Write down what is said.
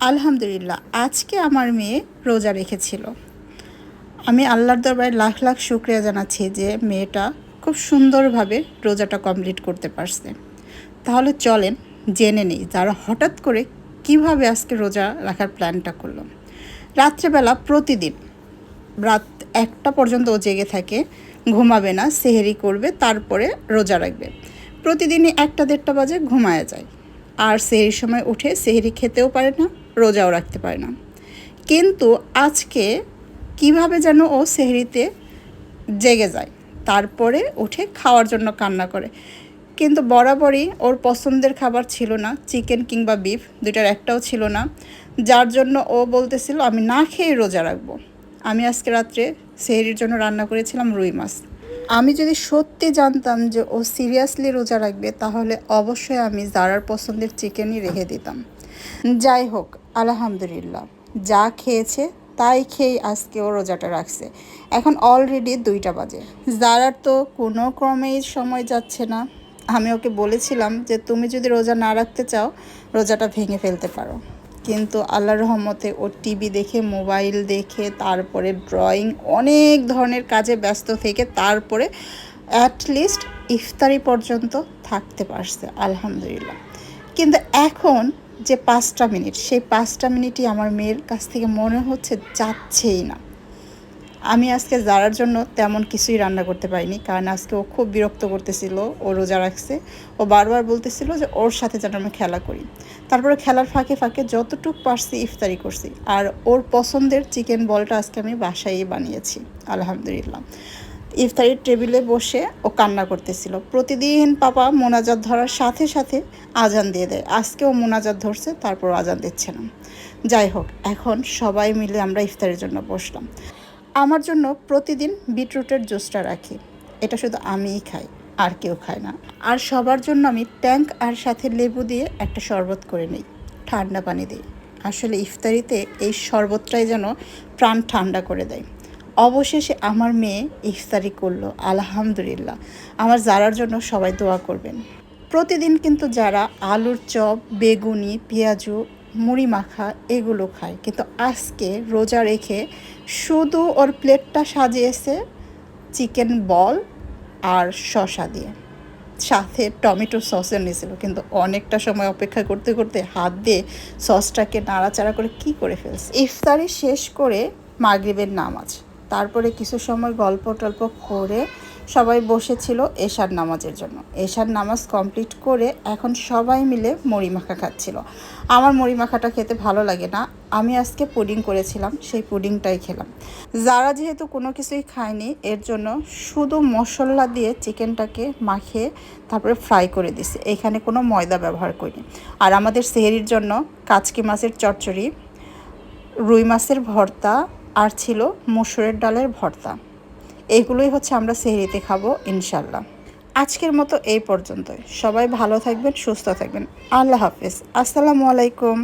আলহামদুলিল্লাহ, আজকে আমার মেয়ে রোজা রেখেছিল। আমি আল্লাহর দরবারে লাখ লাখ শুক্রিয়া জানাচ্ছি যে মেয়েটা খুব সুন্দরভাবে রোজাটা কমপ্লিট করতে পারছে। তাহলে চলেন জেনে নিই যারা হঠাৎ করে কীভাবে আজকে রোজা রাখার প্ল্যানটা করল। রাত্রেবেলা প্রতিদিন রাত একটা পর্যন্ত ও জেগে থাকে, ঘুমাবে না, সেহেরি করবে, তারপরে রোজা রাখবে। প্রতিদিনই একটা দেড়টা বাজে ঘুমায় যায়। আর সেহেরির সময় উঠে সেহেরি খেতেও পারে না রোজাও রাখতে পারে না। কিন্তু আজকে কীভাবে যেন ও সেহরিতে জেগে যায়, তারপরে উঠে খাওয়ার জন্য কান্না করে। কিন্তু বরাবরই ওর পছন্দের খাবার ছিল না, চিকেন কিংবা বিফ, দুইটার একটাও ছিল না। যার জন্য ও বলতেছিল, আমি না খেয়ে রোজা রাখব। আমি আজকে রাত্রে সেহরির জন্য রান্না করেছিলাম রুই মাছ। আমি যদি সত্যি জানতাম যে ও সিরিয়াসলি রোজা রাখবে, তাহলে অবশ্যই আমি জারার পছন্দের চিকেনই রেখে দিতাম। যাই হোক আলহামদুলিল্লাহ। যা খেয়েছে, তাই খেয়েই আজকে ও রোজাটা রাখছে। এখন অলরেডি দুইটা বাজে। জারার তো কোনো ক্রমেই সময় যাচ্ছে না। আমি ওকে বলেছিলাম যে, তুমি যদি রোজা না রাখতে চাও, রোজাটা ভেঙে ফেলতে পারো। কিন্তু আল্লাহর রহমতে ও টিভি দেখে, মোবাইল দেখে, তারপরে ড্রয়িং অনেক ধরনের কাজে ব্যস্ত থেকে তারপরে অ্যাটলিস্ট ইফতারি পর্যন্ত থাকতে পারছে, আলহামদুলিল্লাহ। কিন্তু এখন যে পাঁচটা মিনিট, সেই পাঁচটা মিনিটই আমার মেয়ের কাছ থেকে মনে হচ্ছে যাচ্ছেই না। আমি আজকে যারার জন্য তেমন কিছুই রান্না করতে পারিনি, কারণ আজকে ও খুব বিরক্ত করতেছিল, ও রোজা রাখছে। ও বারবার বলতেছিল যে ওর সাথে যেন আমি খেলা করি। তারপরে খেলার ফাঁকে ফাঁকে যতটুক পারছি ইফতারি করছি, আর ওর পছন্দের চিকেন বলটা আজকে আমি বাসায় বানিয়েছি, আলহামদুলিল্লাহ। ইফতারির টেবিলে বসে ও কান্না করতেছিল। প্রতিদিন পাপা মোনাজাত ধরার সাথে সাথে আজান দিয়ে দেয়। আজকেও মোনাজাত ধরছে তারপর আজান দিচ্ছে না। যাই হোক, এখন সবাই মিলে আমরা ইফতারের জন্য বসলাম। আমার জন্য প্রতিদিন বিটরুটের জুসটা রাখি। এটা শুধু আমিই খাই, আর কেউ খায় না। আর সবার জন্য আমি ট্যাঙ্ক আর সাথে লেবু দিয়ে একটা শরবত করে নিই, ঠান্ডা পানি দিই আসলে ইফতারিতে এই শরবতটাই যেন প্রাণ ঠান্ডা করে দেয়। অবশেষে আমার মেয়ে ইফতারি করল, আলহামদুলিল্লাহ। আমার যারার জন্য সবাই দোয়া করবেন। প্রতিদিন কিন্তু যারা আলুর চপ, বেগুনি, পেঁয়াজু, মুড়ি মাখা এগুলো খায়। কিন্তু আজকে রোজা রেখে শুধু ওর প্লেটটা সাজিয়েছে চিকেন বল আর শশা দিয়ে। সাথে টমেটো সসও নিয়েছিল কিন্তু অনেকটা সময় অপেক্ষা করতে করতে হাত দিয়ে সসটাকে নাড়াচাড়া করে কি করে ফেলছে? ইফতারি শেষ করে মাগরিবের নামাজ। তারপরে কিছু সময় গল্প টল্প করে সবাই বসেছিল এশার নামাজের জন্য। এশার নামাজ কমপ্লিট করে এখন সবাই মিলে মাখা খাচ্ছিল। আমার মাখাটা খেতে ভালো লাগে না। আমি আজকে পুডিং করেছিলাম, সেই পুডিংটাই খেলাম। যারা যেহেতু কোনো কিছুই খায়নি, এর জন্য শুধু মশলা দিয়ে চিকেনটাকে মাখিয়ে তারপরে ফ্রাই করে দিছি। এখানে কোনো ময়দা ব্যবহার করিনি। আর আমাদের সেহেরির জন্য কাচকি মাছের চচ্চড়ি, রুই মাছের ভর্তা আর ছিল মসুরের ডালের ভর্তা। এগুলোই হচ্ছে আমরা সেহরিতে খাব ইনশাল্লাহ আজকের মতো এই পর্যন্তই। সবাই ভালো থাকবেন, সুস্থ থাকবেন। আল্লাহ হাফিজ। আসসালামু আলাইকুম।